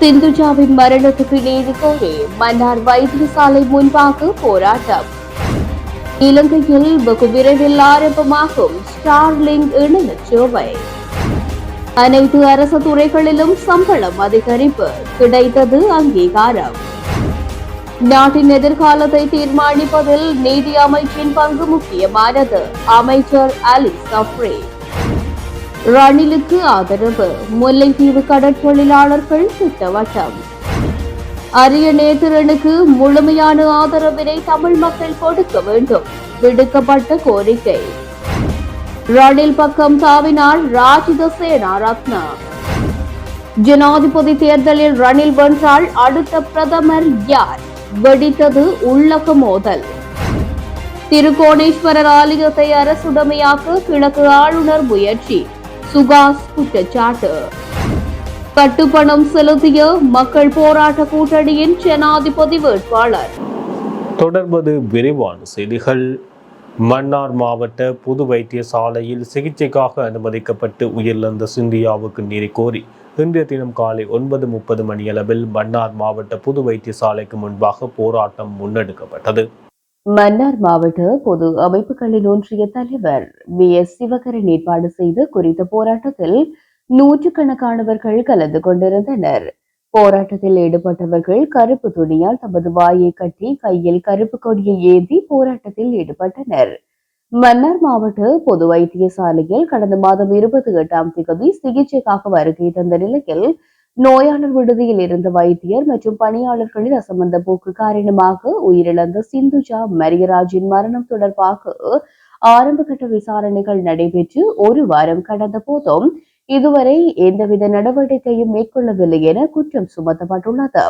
சிந்துஜாவின் மரணத்துக்கு நீதி கோரி மன்னார் வைத்தியசாலை முன்பாக போராட்டம் இலங்கையில் வெகு விரைவில் ஆரம்பமாகும் ஸ்டார்லிங் இணையச்சோவை அனைத்து அரசு துறைகளிலும் சம்பளம் அதிகரிப்பு கிடைத்தது அங்கீகாரம் நாட்டின் எதிர்காலத்தை தீர்மானிப்பதில் நீதி அமைச்சின் பங்கு முக்கியமானது அமைச்சர் அலி சப்ரே ரணிலுக்கு ஆதரவு. முல்லைத்தீவு கடற்தொழிலாளர்கள் திட்டவட்டம். அரிய நேத்திரனுக்கு முழுமையான ஆதரவினை தமிழ் மக்கள் கொடுக்க வேண்டும். விடுக்கப்பட்ட கோரிக்கை. ரணில் பக்கம் சாவினால் ராஜித சேனாரத்னா ஜனாதிபதி தேர்தலில் ரணில் வென்றால் அடுத்த பிரதமர் யார்? வெடித்தது உள்ளக மோதல். திருக்கோணேஸ்வரர் ஆலயத்தை அரசுடமையாக்க கிழக்கு ஆளுநர் முயற்சி. சுகாஸ் குற்றச்சாட்டு. கட்டுப்பணம் செலுத்திய மக்கள் போராட்ட கூட்டணியின் ஜனாதிபதி வேட்பாளர். தொடர்வது விரிவான செய்திகள். மன்னார் மாவட்ட பொது வைத்தியசாலையில் சிகிச்சைக்காக அனுமதிக்கப்பட்டு உயிரிழந்த சிந்தியாவுக்கு நீரை கோரி இன்றைய தினம் காலை ஒன்பது முப்பது மணியளவில் மன்னார் மாவட்ட பொது வைத்தியசாலைக்கு முன்பாக போராட்டம் முன்னெடுக்கப்பட்டது. மன்னார் மாவட்ட பொது அமைப்புகளின் ஒன்றிய தலைவர் வி. எஸ். சிவகரன் ஏற்பாடு செய்து குறித்த போராட்டத்தில் நூற்றுக்கணக்கானவர்கள் கலந்து கொண்டிருந்தனர். போராட்டத்தில் ஈடுபட்டவர்கள் கருப்பு துணியால் தமது வாயை கட்டி கையில் கருப்பு கொடியை ஏந்தி போராட்டத்தில் ஈடுபட்டனர். மன்னார் மாவட்ட பொது வைத்தியசாலையில் கடந்த மாதம் இருபத்தி எட்டாம் தேதி சிகிச்சைக்காக வருகை தந்த நிலையில் நோயாளர் விடுதியில் இருந்த வைத்தியர் மற்றும் பணியாளர்களின் அசம்பந்த போக்கு காரணமாக உயிரிழந்த சிந்துஜா மரியராஜின் மரணம் தொடர்பாக ஆரம்பகட்ட விசாரணைகள் நடைபெற்று ஒரு வாரம் கடந்த போதும் இதுவரை எந்தவித நடவடிக்கையும் மேற்கொள்ளவில்லை என குற்றம் சுமத்தப்பட்டுள்ளது.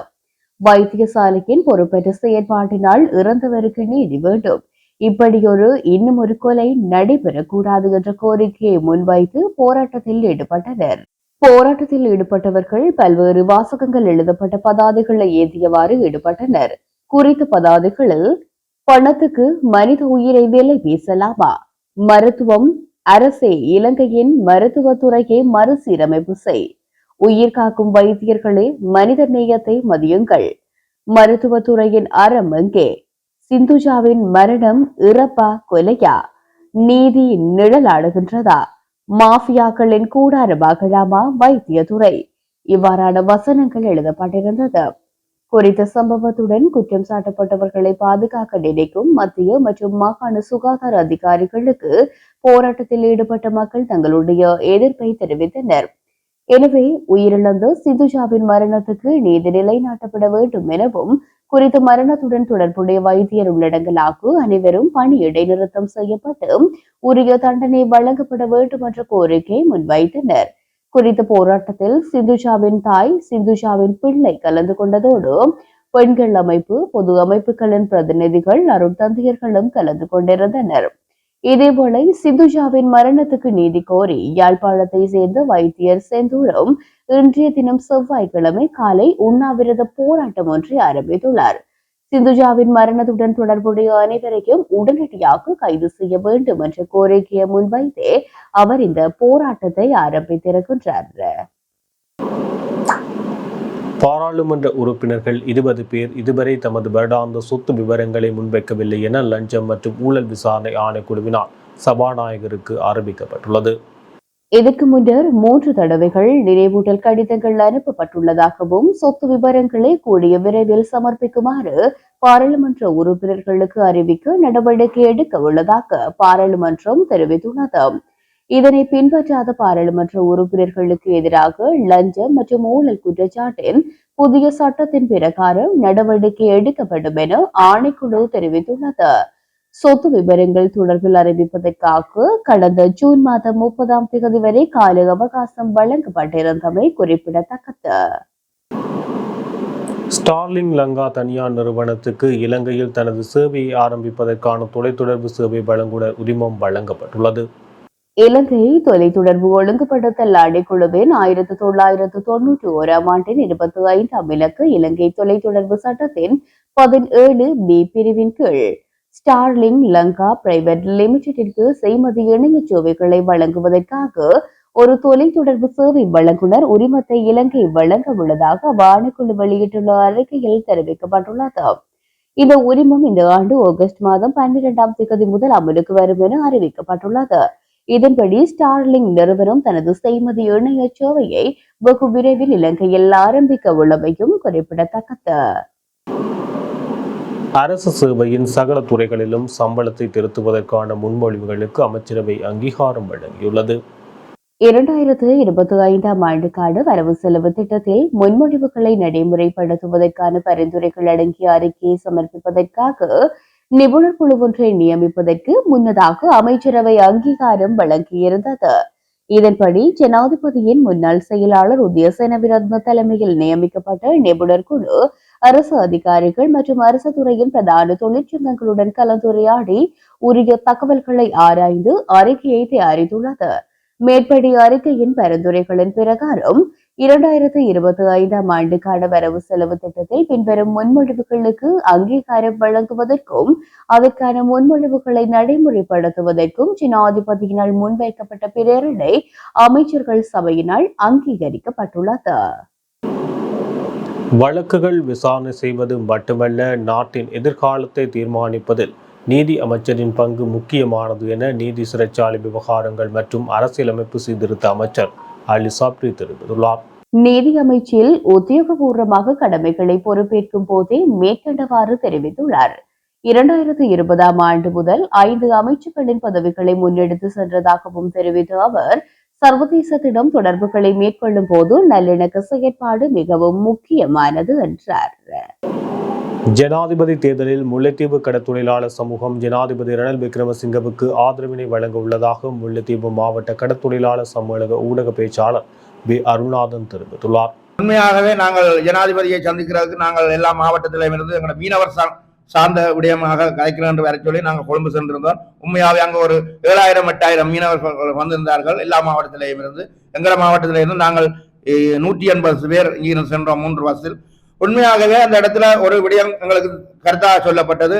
வைத்தியசாலையின் பொறுப்பற்ற செயற்பாட்டினால் இறந்தவருக்கு நீதி வேண்டும். இப்படியொரு இன்னும் ஒரு கொலை நடைபெறக்கூடாது என்ற கோரிக்கையை முன்வைத்து போராட்டத்தில் ஈடுபட்டனர். போராட்டத்தில் ஈடுபட்டவர்கள் பல்வேறு வாசகங்கள் எழுதப்பட்ட பதாதைகளை ஏந்தியவாறு ஈடுபட்டனர். குறித்த பதாதைகளில் பணத்துக்கு மனித உயிரை விலை வீசலாமா? மருத்துவம் அரசே இலங்கையின் மருத்துவத்துறையை மறுசீரமைப்பு செய். உயிர் காக்கும் வைத்தியர்களே மனித நேயத்தை மதியுங்கள். மருத்துவத்துறையின் அறம் எங்கே? சிந்துஜாவின் மரணம் இறப்பா கொலையா? நீதி நிழலாடுகின்றதா? மாஃபியாக்களின் கூடாரமாகலாமா வைத்தியத்துறை இவ்வாறான வசனங்கள் எழுதப்பட்டிருந்தது. குறித்த சம்பவத்துடன் குற்றம் சாட்டப்பட்டவர்களை பாதுகாக்க நினைக்கும் மத்திய மற்றும் மாகாண சுகாதார அதிகாரிகளுக்கு போராட்டத்தில் ஈடுபட்ட மக்கள் தங்களுடைய எதிர்ப்பை தெரிவித்தனர். எனவே உயிரிழந்த சிந்துஜாவின் மரணத்துக்கு நீதி நிலைநாட்டப்பட வேண்டும் எனவும் குறித்த மரணத்துடன் தொடர்புடைய வைத்தியர் உள்ளடங்கலாக அனைவரும் பணி இடைநிறுத்தம் செய்யப்பட்டு உரிய தண்டனை வழங்கப்பட வேண்டும் என்ற கோரிக்கையை முன்வைத்தனர். குறித்த போராட்டத்தில் சிந்துஜாவின் தாய் சிந்துஜாவின் பிள்ளை கலந்து கொண்டதோடு பெண்கள் அமைப்பு பொது அமைப்புகளின் பிரதிநிதிகள் அருட்தந்தையர்களும் கலந்து கொண்டிருந்தனர். இதேபோல சிந்துஜாவின் மரணத்துக்கு நீதி கோரி யாழ்ப்பாணத்தை சேர்ந்த வைத்தியர் செந்தூரம் இன்றைய தினம் செவ்வாய்க்கிழமை காலை உண்ணாவிரத போராட்டம் ஒன்றை ஆரம்பித்துள்ளார். சிந்துஜாவின் மரணத்துடன் தொடர்புடைய அனைவரையும் உடனடியாக கைது செய்ய வேண்டும் என்ற கோரிக்கையை முன்வைத்தே அவர் இந்த போராட்டத்தை ஆரம்பித்திருக்கின்றார். பாராளுமன்ற உறுப்பினர்கள் இருபது பேர் இதுவரை தமது வருடாந்த சொத்து விவரங்களை முன்வைக்கவில்லை என லஞ்சம் மற்றும் ஊழல் விசாரணை ஆணைக்குழுவினால் சபாநாயகருக்கு ஆரம்பிக்கப்பட்டுள்ளது இதற்கு முன்னர் மூன்று தடவைகள் நினைவூட்டல் கடிதங்கள் அனுப்பப்பட்டுள்ளதாகவும் சொத்து விவரங்களை கூடிய விரைவில் சமர்ப்பிக்குமாறு பாராளுமன்ற உறுப்பினர்களுக்கு அறிவிக்க நடவடிக்கை எடுக்க உள்ளதாக பாராளுமன்றம் தெரிவித்துள்ளது. இதனை பின்பற்றாத பாராளுமன்ற உறுப்பினர்களுக்கு எதிராக லஞ்சம் மற்றும் ஊழல் குற்றச்சாட்டின் புதிய சட்டத்தின் பிரகாரம் நடவடிக்கை எடுக்கப்படும் என ஆணைக்குழு தெரிவித்துள்ளது. சொத்து விவரங்கள் தொடர்பில் அறிவிப்பதற்காக கடந்த ஜூன் மாதம் முப்பதாம் தேதி வரை கால அவகாசம் வழங்கப்பட்டிருந்தமை குறிப்பிடத்தக்கது. ஸ்டார்லிங் லங்கா தனியார் நிறுவனத்துக்கு இலங்கையில் தனது சேவையை ஆரம்பிப்பதற்கான தொலைத்தொடர்பு சேவை வழங்குட உரிமம் வழங்கப்பட்டுள்ளது. இலங்கை தொலைத்தொடர்பு ஒழுங்குபடுத்தல் ஆணைக்குழுவின் ஆயிரத்தி தொள்ளாயிரத்து தொன்னூற்றி ஓராம் ஆண்டின் இருபத்தி ஐந்தாம் இலக்கு இலங்கை தொலைத்தொடர்பு சட்டத்தின் பதினேழு பி பிரிவின் கீழ். ஸ்டார்லிங் லங்கா பிரைவேட் லிமிடெடிற்கு செய்மதி இணைய சேவைகளை வழங்குவதற்காக ஒரு தொலைத்தொடர்பு சேவை வழங்குனர் உரிமத்தை இலங்கை வழங்க உள்ளதாக வானக்குழு வெளியிட்டுள்ள அறிக்கையில் தெரிவிக்கப்பட்டுள்ளது. இந்த உரிமம் இந்த ஆண்டு ஆகஸ்ட் மாதம் பன்னிரெண்டாம் தேதி முதல் அமலுக்கு வரும் என அறிவிக்கப்பட்டுள்ளது. இதன்படி ஸ்டார்லிங் நிறுவனம் தனது செய்மதி இணைய சேவையை வெகு விரைவில் இலங்கையில் ஆரம்பிக்க உள்ளமையும் குறிப்பிடத்தக்கது. அரசு சேவையின் சகல துறைகளிலும் சம்பளத்தை திருத்துவதற்கான முன்மொழிவுகளுக்கு அமைச்சரவை அங்கீகாரம் வழங்கியுள்ளது. இரண்டாயிரத்து இருபத்தி ஐந்தாம் ஆண்டுக்கான வரவு செலவு திட்டத்தில் முன்மொழிவுகளை நடைமுறைப்படுத்துவதற்கான பரிந்துரைகள் அடங்கிய அறிக்கையை சமர்ப்பிப்பதற்காக நிபுணர் குழு ஒன்றை நியமிப்பதற்கு முன்னதாக அமைச்சரவை அங்கீகாரம் வழங்கியிருந்தது. இதன்படி ஜனாதிபதியின் முன்னாள் செயலாளர் உதயசேன விரத்ன தலைமையில் நியமிக்கப்பட்ட நிபுணர் குழு அரசு அதிகாரிகள் மற்றும் அரசு துறையின் பிரதான தொழிற்சங்கங்களுடன் கலந்துரையாடி உரிய தகவல்களை ஆராய்ந்து அறிக்கையை தயாரித்துள்ளது. மேற்படி அறிக்கையின் பரிந்துரைகளின் பிரகாரம் இரண்டாயிரத்தி இருபத்தி ஐந்தாம் ஆண்டுக்கான வரவு செலவு திட்டத்தில் பின்வரும் முன்மொழிவுகளுக்கு அங்கீகாரம் வழங்குவதற்கும் அதற்கான முன்மொழிவுகளை நடைமுறைப்படுத்துவதற்கும் ஜனாதிபதியினால் முன்வைக்கப்பட்ட பிரேரணை அமைச்சர்கள் சபையினால் அங்கீகரிக்கப்பட்டுள்ளது. வழக்குகள் விசாரணை செய்வது மட்டுமல்ல நாட்டின் எதிர்காலத்தை தீர்மானிப்பதில் நீதி அமைச்சரின் பங்கு முக்கியமானது என நீதி சிறைச்சாலை விவகாரங்கள் மற்றும் அரசியலமைப்பு சீர்திருத்த அமைச்சர் அலி தெரிவித்துள்ளார் நீதி அமைச்சில் உத்தியோகபூர்வமாக கடமைகளை பொறுப்பேற்கும் போதே மேற்கண்டவாறு தெரிவித்துள்ளார். இரண்டாயிரத்து இருபதாம் ஆண்டு முதல் ஐந்து அமைச்சுக்களின் பதவிகளை முன்னெடுத்து சென்றதாகவும் தெரிவித்த அவர் சர்வதேசத்திடம் தொடர்புகளை மேற்கொள்ளும் போது நல்லிணக்க செயற்பாடு மிகவும் முக்கியமானது என்றார். ஜனாதிபதி தேர்தலில் முல்லைத்தீவு கடத்தொழிலாளர் சமூகம் ஜனாதிபதி ரணில் விக்ரமசிங்கவுக்கு ஆதரவினை வழங்க உள்ளதாக முல்லைத்தீவு மாவட்ட கடத்தொழிலாளர் சம்மேளக ஊடக பேச்சாளர் பி அருள்நாதன் தெரிவித்துள்ளார். உண்மையாகவே நாங்கள் ஜனாதிபதியை சந்திக்கிறதுக்கு நாங்கள் எல்லா மாவட்டத்திலும் இருந்து எங்களோட மீனவர் சா- சார்ந்த விடயமாக கலைக்கிறோம் என்று வர சொல்லி நாங்கள் கொழும்பு சென்றிருந்தோம். உண்மையாகவே அங்கே ஒரு ஏழாயிரம் எட்டாயிரம் மீனவர்கள் வந்திருந்தார்கள். எல்லா மாவட்டத்திலேயும் இருந்து எங்கள மாவட்டத்திலிருந்து நாங்கள் நூற்றி எண்பது பேர் இங்கிருந்து சென்றோம் மூன்று பஸ்ஸில். உண்மையாகவே அந்த இடத்துல ஒரு விடயம் எங்களுக்கு கருத்தாக சொல்லப்பட்டது.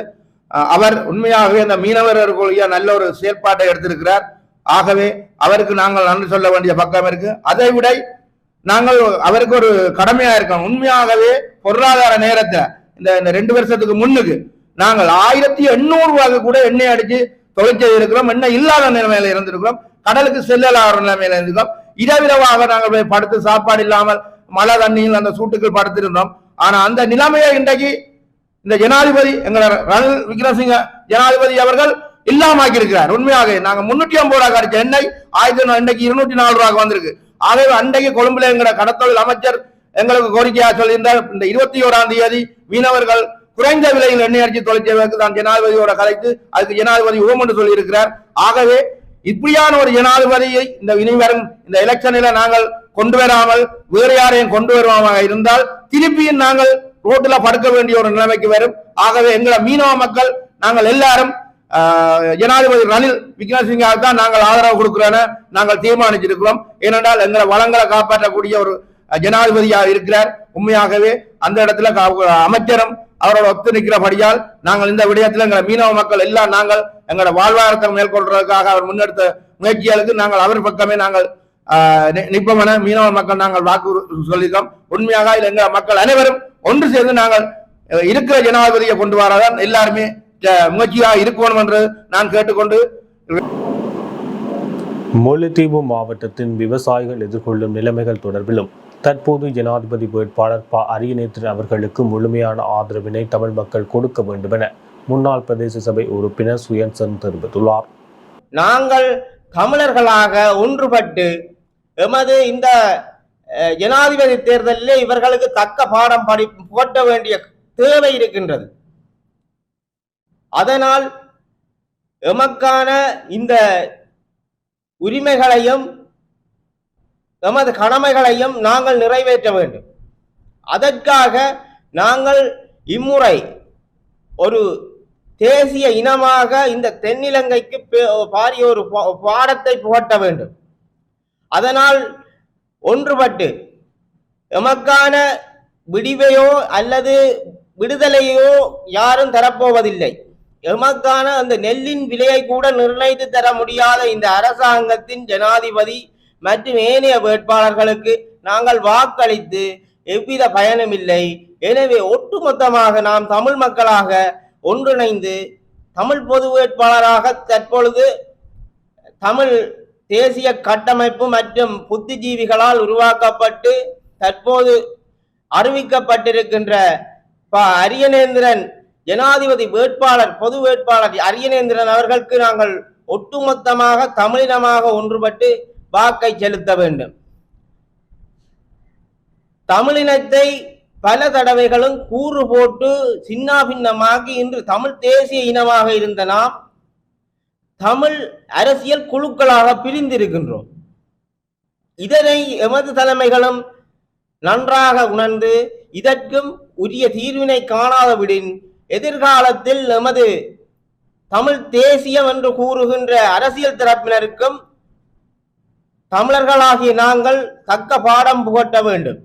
அவர் உண்மையாகவே அந்த மீனவர்களுடைய நல்ல ஒரு செயற்பாட்டை எடுத்திருக்கிறார். ஆகவே அவருக்கு நாங்கள் நன்றி சொல்ல வேண்டிய பக்கம் இருக்கு. அதை விட நாங்கள் அவருக்கு ஒரு கடமையா இருக்கோம் உண்மையாகவே பொருளாதார நேரத்தை இந்த இந்த ரெண்டு வருஷத்துக்கு முன்னுக்கு நாங்கள் ஆயிரத்தி எண்ணூறு ரூபாய்க்கு கூட எண்ணெய் அடிச்சு தொழிற்செய்து இருக்கிறோம். எண்ணெய் இல்லாத நிலைமையில இருந்திருக்கிறோம். கடலுக்கு செல்லலாத நிலைமையில இருந்திருக்கோம் இரவிரவாக நாங்கள் போய் படுத்து சாப்பாடு இல்லாமல் மழை தண்ணியில் அந்த சூட்டுக்குள் படுத்திருந்தோம். ஆனா அந்த நிலைமையை இன்றைக்கு இந்த ஜனாதிபதி எங்களை ரணில் விக்ரமசிங்க ஜனாதிபதி அவர்கள் இல்லாமக்கி இருக்கிறார் உண்மையாக நாங்க முன்னூத்தி ஐம்பது ரூபாய் கிடைச்ச எண்ணெய் ஆயிரத்தி இன்னைக்கு இருநூத்தி நாலு ரூபாய்க்கு வந்திருக்கு. ஆகவே அன்றைக்கு கொழும்புல எங்களை கடத்தொழில் அமைச்சர் எங்களுக்கு கோரிக்கையாக சொல்லியிருந்தார். இந்த இருபத்தி ஓராம் தேதி மீனவர்கள் குறைந்த விலையில் எண்ணெய் அடிச்சு தொழிற்சேவைக்கு தான் ஜனாதிபதியோட கலைத்து அதுக்கு ஜனாதிபதி உகம் என்று சொல்லியிருக்கிறார். ஆகவே இப்படியான ஒரு ஜனாதிபதியை இந்த இனி வரும் இந்த எலெக்ஷனில் நாங்கள் கொண்டு வராமல் வேறு யாரையும் கொண்டு வருவாமாக இருந்தால் திருப்பியும் நாங்கள் ரோட்டில் படுக்க வேண்டிய ஒரு நிலைமைக்கு வரும். ஆகவே எங்களை மீனவ மக்கள் நாங்கள் எல்லாரும் ஜனாதிபதி ரணில் விக்ரமசிங்காவுக்கு தான் நாங்கள் ஆதரவு கொடுக்கிறோன்னு நாங்கள் தீர்மானிச்சிருக்கிறோம். ஏனென்றால் எங்களை வளங்களை காப்பாற்றக்கூடிய ஒரு ஜனாதிபதியாக இருக்கிறார். உண்மையாகவே அந்த இடத்துல கா- அமைச்சரும் அவரோட ஒத்து நிற்கிறபடியால் நாங்கள் இந்த விடயத்தில் எங்களை மீனவ மக்கள் எல்லாம் நாங்கள் எங்களோட வாழ்வாதாரத்தை மேற்கொள்றதுக்காக அவர் முன்னெடுத்த முயற்சிகளுக்கு நாங்கள் அவர் பக்கமே நாங்கள் ஆஹ், நி- நிற்பமென மீனவ மக்கள் நாங்கள் வாக்கு சொல்லியிருக்கோம் உண்மையாக எங்கள் மக்கள் அனைவரும் ஒன்று சேர்ந்து நாங்கள் இருக்கிற ஜனாதிபதியை கொண்டு வராதான் எல்லாருமே முயற்சியாக இருக்கணும் என்று நான் கேட்டுக்கொண்டு முல்லைத்தீவு மாவட்டத்தின் விவசாயிகள் எதிர்கொள்ளும் நிலைமைகள் தொடர்பிலும் தற்போது ஜனாதிபதி வேட்பாளர் ப. அரியநேத்திரன் அவர்களுக்கு முழுமையான ஆதரவினை தமிழ் மக்கள் கொடுக்க வேண்டும் என முன்னாள் பிரதேச சபை உறுப்பினர் சுயன்சன் தெரிவித்துள்ளார். நாங்கள் தமிழர்களாக ஒன்றுபட்டு எமது இந்த ஜனாதிபதி தேர்தலிலே இவர்களுக்கு தக்க பாடம் படி போட்ட வேண்டிய தேவை இருக்கின்றது. அதனால் எமக்கான இந்த உரிமைகளையும் எமது கடமைகளையும் நாங்கள் நிறைவேற்ற வேண்டும். அதற்காக நாங்கள் இம்முறை ஒரு தேசிய இனமாக இந்த தென்னிலங்கைக்கு பே- பாரிய ஒரு பாடத்தை புகட்ட வேண்டும். அதனால் ஒன்றுபட்டு எமக்கான விடிவையோ அல்லது விடுதலையோ யாரும் தரப்போவதில்லை. எமக்கான அந்த நெல்லின் விலையை கூட நிர்ணயித்து தர முடியாத இந்த அரசாங்கத்தின் ஜனாதிபதி மற்றும் ஏனைய வேட்பாளர்களுக்கு நாங்கள் வாக்களித்து எவ்வித பயனும் இல்லை. எனவே ஒட்டுமொத்தமாக நாம் தமிழ் மக்களாக ஒன்றிணைந்து தமிழ் பொது வேட்பாளராக தற்பொழுது தமிழ் தேசிய கட்டமைப்பு மற்றும் புத்திஜீவிகளால் உருவாக்கப்பட்டு தற்போது அறிவிக்கப்பட்டிருக்கின்ற ப அரியநேந்திரன் ஜனாதிபதி வேட்பாளர் பொது வேட்பாளர் அரியநேந்திரன் அவர்களுக்கு நாங்கள் ஒட்டுமொத்தமாக தமிழினமாக ஒன்றுபட்டு வாக்கை செலுத்த வேண்டும். தமிழினத்தை பல தடவைகளும் கூறு போட்டு சின்னாபின்னமாகி இன்று தமிழ் தேசிய இனமாக இருந்த நாம் தமிழ் அரசியல் குழுக்களாக பிரிந்திருக்கின்றோம். இதனை எமது தலைமைகளும் நன்றாக உணர்ந்து இதற்கும் உரிய தீர்வினை காணாதவிடின் எதிர்காலத்தில் எமது தமிழ் தேசியம் என்று கூறுகின்ற அரசியல் தரப்பினருக்கும் தமிழர்களாகிய நாங்கள் தக்க பாடம் புகட்ட வேண்டும்.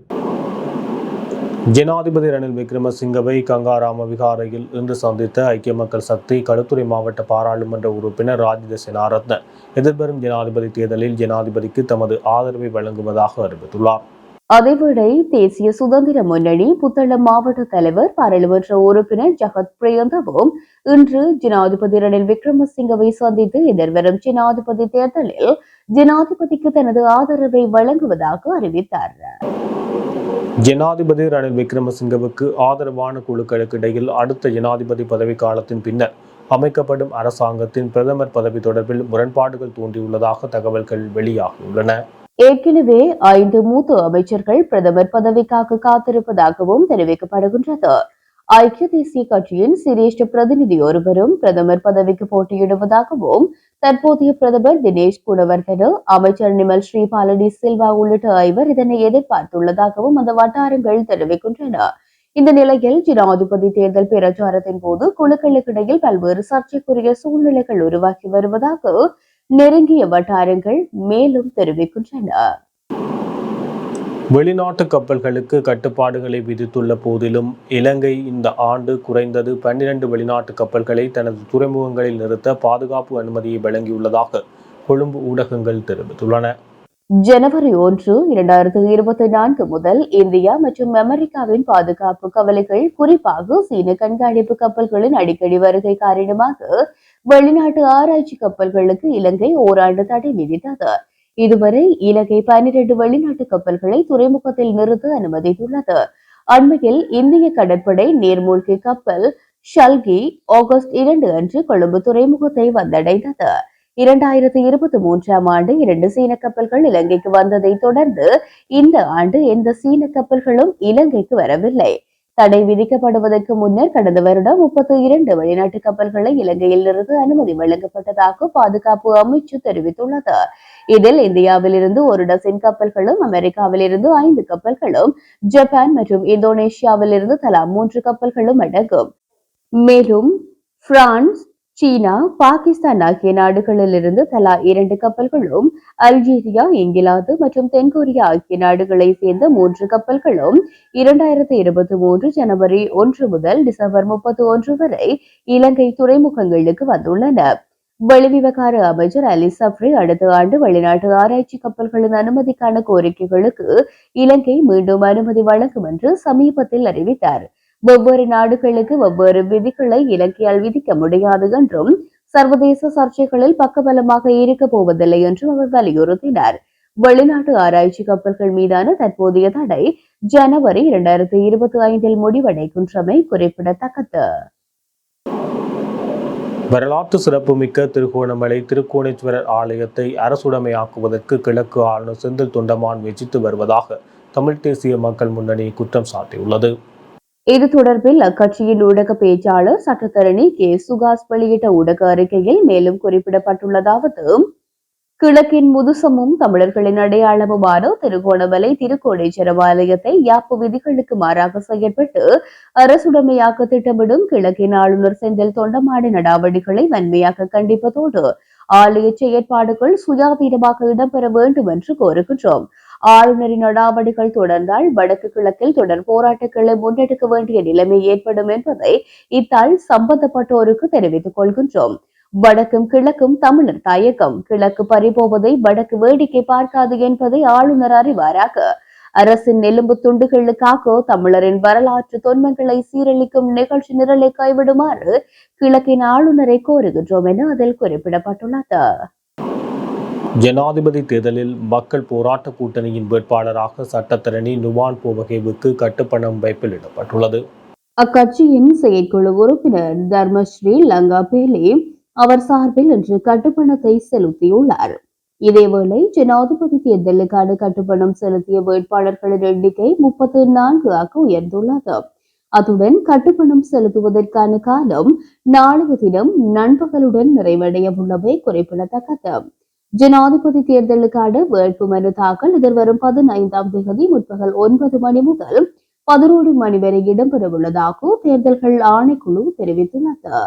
ஜனாதிபதி ரணில் விக்ரமசிங்கவை கங்காராம விகாரையில் இன்று சந்தித்த ஐக்கிய மக்கள் சக்தி களுத்துறை மாவட்ட பாராளுமன்ற உறுப்பினர் ராஜித சேனாரத்ன எதிர்வரும் ஜனாதிபதி தேர்தலில் ஜனாதிபதிக்கு தமது ஆதரவை வழங்குவதாக அறிவித்துள்ளார். அதேவேளை தேசிய சுதந்திர முன்னணி புத்தளம் மாவட்ட தலைவர் பாராளுமன்ற உறுப்பினர் ஜகத் பிரியந்தவும் இன்று ஜனாதிபதி ரணில் விக்ரமசிங்கவை சந்தித்து எதிர்வரும் ஜனாதிபதி தேர்தலில் ஜனாதிபதிக்கு தனது ஆதரவை வழங்குவதாக அறிவித்தார். ஜனாதிபதி ரணில் விக்ரமசிங்கவுக்கு ஆதரவான குழுக்களுக்கு இடையில் அடுத்த ஜனாதிபதி பதவி காலத்தின் பின்னர் அமைக்கப்படும் அரசாங்கத்தின் பிரதமர் பதவி தொடர்பில் முரண்பாடுகள் தோன்றியுள்ளதாக தகவல்கள் வெளியாகியுள்ளன. ஏற்கனவே ஐந்து மூத்த அமைச்சர்கள் பிரதமர் பதவிக்காக காத்திருப்பதாகவும் தெரிவிக்கப்படுகின்றது. ஐக்கிய தேசிய கட்சியின் சிரேஷ்ட பிரதிநிதி ஒருவரும் பிரதமர் பதவிக்கு போட்டியிடுவதாகவும் தற்போதைய பிரதமர் தினேஷ் குணவர்தன அமைச்சர் நிமல் ஸ்ரீபாலடி சில்வா உள்ளிட்ட ஐவர் இதனை எதிர்பார்த்துள்ளதாகவும் அந்த வட்டாரங்கள் தெரிவிக்கின்றன. இந்த நிலையில் ஜனாதிபதி தேர்தல் பிரச்சாரத்தின் போது குழுக்களுக்கிடையில் பல்வேறு சர்ச்சைக்குரிய சூழ்நிலைகள் உருவாகி வருவதாக நெருங்கிய வட்டாரங்கள் மேலும் தெரிவிக்கின்றன. வெளிநாட்டு கப்பல்களுக்கு கட்டுப்பாடுகளை விதித்துள்ள போதிலும் இலங்கை இந்த ஆண்டு குறைந்தது பன்னிரண்டு வெளிநாட்டு கப்பல்களை தனது துறைமுகங்களில் நிறுத்த பாதுகாப்பு அனுமதியை வழங்கியுள்ளதாக கொழும்பு ஊடகங்கள் தெரிவித்துள்ளன. ஜனவரி ஒன்று இரண்டாயிரத்தி இருபத்தி நான்கு முதல் இந்தியா மற்றும் அமெரிக்காவின் பாதுகாப்பு கவலைகள் குறிப்பாக சீன கண்காணிப்பு கப்பல்களின் அடிக்கடி வருகை காரணமாக வெளிநாட்டு ஆராய்ச்சி கப்பல்களுக்கு இலங்கை ஓராண்டு தடை விதித்தது. இதுவரை இலங்கை பன்னிரண்டு வெளிநாட்டு கப்பல்களை துறைமுகத்தில் நிறுத்த அனுமதித்துள்ளது. அண்மையில் இந்திய கடற்படை நீர்மூழ்கி கப்பல் ஷல்கி ஆகஸ்ட் இரண்டு அன்று கொழும்பு துறைமுகத்தை வந்தடைந்தது. இரண்டாயிரத்தி இருபத்தி மூன்றாம் ஆண்டு இரண்டு சீன கப்பல்கள் இலங்கைக்கு வந்ததை தொடர்ந்து இந்த ஆண்டு எந்த சீன கப்பல்களும் இலங்கைக்கு வரவில்லை. தடை விதிக்கப்படுவதற்கு முன்னர் கடந்த வருடம் முப்பத்தி இரண்டு வெளிநாட்டு கப்பல்களை இலங்கையில் இருந்து அனுமதி வழங்கப்பட்டதாக பாதுகாப்பு அமைச்சு தெரிவித்துள்ளது. இதில் இந்தியாவிலிருந்து ஒரு டசின் கப்பல்களும் அமெரிக்காவிலிருந்து ஐந்து கப்பல்களும் ஜப்பான் மற்றும் இந்தோனேஷியாவிலிருந்து தலா மூன்று கப்பல்களும் அடங்கும். மேலும் பிரான்ஸ் சீனா பாகிஸ்தான் ஆகிய நாடுகளிலிருந்து தலா இரண்டு கப்பல்களும் அல்ஜீரியா இங்கிலாந்து மற்றும் தென்கொரியா ஆகிய நாடுகளை சேர்ந்த மூன்று கப்பல்களும் இரண்டாயிரத்தி இருபத்தி மூன்று ஜனவரி ஒன்று முதல் டிசம்பர் முப்பத்தி ஒன்று வரை இலங்கை துறைமுகங்களுக்கு வந்துள்ளன. வெளிவிவகார அமைச்சர் அலி சப்ரி அடுத்த ஆண்டு வெளிநாட்டு ஆராய்ச்சி கப்பல்களின் அனுமதிக்கான கோரிக்கைகளுக்கு இலங்கை மீண்டும் அனுமதி வழங்கும் என்று சமீபத்தில் அறிவித்தார். வெவ்வேறு நாடுகளுக்கு வெவ்வேறு விதிகளை இலக்கியால் விதிக்க முடியாது என்றும் சர்வதேச சர்ச்சைகளில் பக்கபலமாக இருக்க போவதில்லை என்றும் அவர் வலியுறுத்தினார். வெளிநாட்டு ஆராய்ச்சி கப்பல்கள் மீதான தற்போதைய தடை ஜனவரி இரண்டாயிரத்தி இருபத்தி ஐந்தில் முடிவடைகின்றமை குறிப்பிடத்தக்கது. வரலாற்று சிறப்புமிக்க திருகோணமலை திருக்கோணேஸ்வரர் ஆலயத்தை அரசுடைமையாக்குவதற்கு கிழக்கு ஆளுநர் செந்தில் தொண்டமான் முயற்சித்து வருவதாக தமிழ் தேசிய மக்கள் முன்னணி குற்றம் சாட்டியுள்ளது. இது தொடர்பில் அக்கட்சியின் ஊடக பேச்சாளர் சட்டத்தரணி கே. சுகாஸ் வெளியிட்ட ஊடக அறிக்கையில் மேலும் குறிப்பிடப்பட்டுள்ளதாவது கிழக்கின் முதுசமும் தமிழர்களின் அடையாளமுமான திருகோணமலை திருக்கோணேஸ்வரம் ஆலயத்தை யாப்பு விதிகளுக்கு மாறாக செயல்பட்டு அரசுடைமையாக்க திட்டமிடும் கிழக்கின் ஆளுநர் செந்தில் தொண்டமாடி நடவடிக்கைகளை வன்மையாக கண்டிப்பதோடு ஆலய செயற்பாடுகள் சுயாதீனமாக இடம்பெற வேண்டும் என்று கோருகின்றோம். ஆளுநரின் நடவடிக்கைகள் தொடர்ந்தால் வடக்கு கிழக்கில் தொடர் போராட்டங்களை முன்னெடுக்க வேண்டிய நிலைமை ஏற்படும் என்பதை இத்தால் சம்பந்தப்பட்டோருக்கு தெரிவித்துக் கொள்கின்றோம். வடக்கும் கிழக்கும் தமிழர் தயக்கம் கிழக்கு பறிபோவதை வடக்கு வேடிக்கை பார்க்காது என்பதை ஆளுநர் அறிவாராக. அரசின் நெலும்பு துண்டுகளுக்காக தமிழரின் வரலாற்று தொன்மங்களை சீரழிக்கும் நிகழ்ச்சி நிரலை கைவிடுமாறு கிழக்கின் ஆளுநரை கோருகின்றோம் என அதில் குறிப்பிடப்பட்டுள்ளது. ஜனாதிபதி தேர்தலில் மக்கள் போராட்ட கூட்டணியின் வேட்பாளராக சட்டத்தரணி நுவான் போவகேவுக்கு கட்டுப்பணம் வைப்பிலிடப்பட்டுள்ளது. அக்கட்சியின் செயற்குழு உறுப்பினர் தர்மஸ்ரீ லங்கா பேலே அவர் சார்பில் இன்று கட்டுப்பணத்தை செலுத்தியுள்ளார். இதேவேளை ஜனாதிபதி தேர்தலுக்கான கட்டுப்பணம் செலுத்திய வேட்பாளர்களின் எண்ணிக்கை முப்பத்தி நான்கு ஆக உயர்ந்துள்ளது. அத்துடன் கட்டுப்பணம் செலுத்துவதற்கான காலம் நாளைய தினம் நண்பகலுடன் நிறைவடைய உள்ளவை குறிப்பிடத்தக்கது. ஜனாதிபதி தேர்தலுக்கான வேட்புமனு தாக்கல் எதிர்வரும் பதினைந்தாம் தேதி முற்பகல் ஒன்பது மணி முதல் பதினோரு மணி வரை இடம்பெறவுள்ளதாக தேர்தல்கள் ஆணைக்குழு தெரிவித்துள்ளது.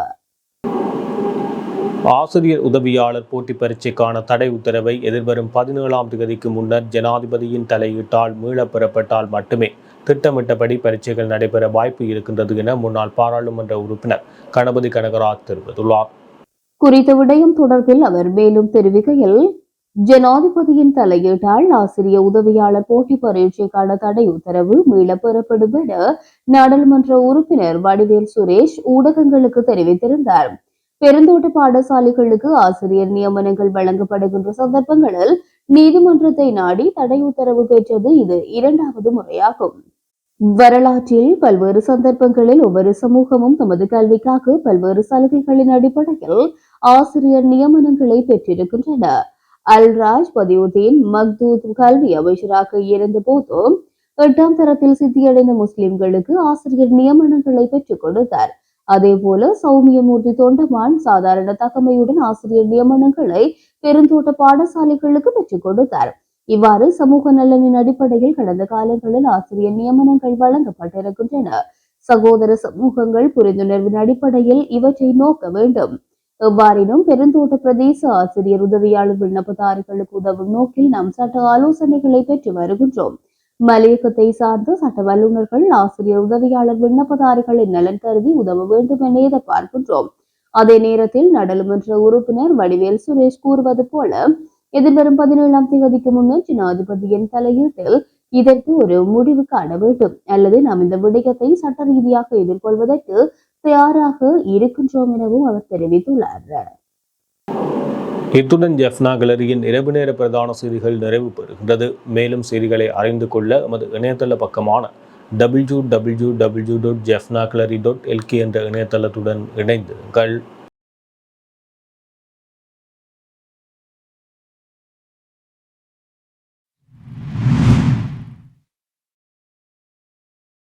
ஆசிரியர் உதவியாளர் போட்டி பரீட்சைக்கான தடை உத்தரவை எதிர்வரும் பதினேழாம் தேதிக்கு முன்னர் ஜனாதிபதியின் தலையீட்டால் மீளப்பெறப்பட்டால் மட்டுமே திட்டமிட்டபடி பரீட்சைகள் நடைபெற வாய்ப்பு இருக்கின்றது என முன்னாள் பாராளுமன்ற உறுப்பினர் கணபதி கனகராஜ் தெரிவித்துள்ளார். குறித்த விடயம் தொடர்பில் அவர் மேலும் தெரிவிக்கையில் ஜனாதிபதியின் தலையீட்டால் ஆசிரிய உதவியாளர் போட்டி பரீட்சைக்கான தடை உத்தரவு மீளப் பெறப்படும் என நாடாளுமன்ற உறுப்பினர் வடிவேல் சுரேஷ் ஊடகங்களுக்கு தெரிவித்திருந்தார். பெருந்தோட்ட பாடசாலைகளுக்கு ஆசிரியர் நியமனங்கள் வழங்கப்படுகின்ற சந்தர்ப்பங்களில் நீதிமன்றத்தை நாடி தடை உத்தரவு பெற்றது இது இரண்டாவது முறையாகும். வரலாற்றில் பல்வேறு சந்தர்ப்பங்களில் ஒவ்வொரு சமூகமும் தமது கல்விக்காக பல்வேறு சலுகைகளின் அடிப்படையில் ஆசிரியர் நியமனங்களை பெற்றிருக்கின்றனர் அல்ராஜ் பதியுதீன் மக்தூத் கல்வி அமைச்சராக இருந்தபோதும் எட்டாம் தரத்தில் சித்தியடைந்த முஸ்லிம்களுக்கு ஆசிரியர் நியமனங்களை பெற்றுக் கொடுத்தார். அதேபோல சௌமியமூர்த்தி தொண்டமான் சாதாரண தகமையுடன் ஆசிரியர் நியமனங்களை பெருந்தோட்ட பாடசாலைகளுக்கு பெற்றுக் கொடுத்தார். இவ்வாறு சமூக நலனின் அடிப்படையில் கடந்த காலங்களில் ஆசிரியர் நியமனங்கள் வழங்கப்பட்டிருக்கின்றன. சகோதர சமூகங்கள் புரிந்துணர்வின் அடிப்படையில் இவற்றை நோக்க வேண்டும். எவ்வாறினும் பெருந்தோட்ட பிரதேச ஆசிரியர் உதவியாளர் விண்ணப்பதாரிகளுக்கு உதவும் நோக்கில் நாம் சட்ட ஆலோசனைகளை பெற்று வருகின்றோம். மலையகத்தை சார்ந்த சட்ட வல்லுநர்கள் ஆசிரியர் உதவியாளர் விண்ணப்பதாரிகளின் நலன் கருதி உதவ வேண்டும் என எதிர்பார்க்கின்றோம். அதே நேரத்தில் நாடாளுமன்ற உறுப்பினர் வடிவேல் சுரேஷ் கூறுவது போல எதிர்வரும் பதினேழாம் தேதிக்கு முன்னர் ஜனாதிபதியின் தலையீட்டில் இதற்கு ஒரு முடிவு காண வேண்டும். அல்லது நாம் இந்த விடயத்தை சட்ட ரீதியாக எதிர்கொள்வதற்கு தயாராக இருக்கின்றோம் எனவும் அவர் தெரிவித்துள்ளார். இத்துடன் ஜெஃப்னா கிளரியின் இரவு நேர பிரதான செய்திகள் நிறைவு பெறுகின்றது. மேலும் செய்திகளை அறிந்து கொள்ள எமது இணையதள பக்கமான W W W dot Jaffna dot LK என்ற இணையதளத்துடன் இணைந்திருங்கள்.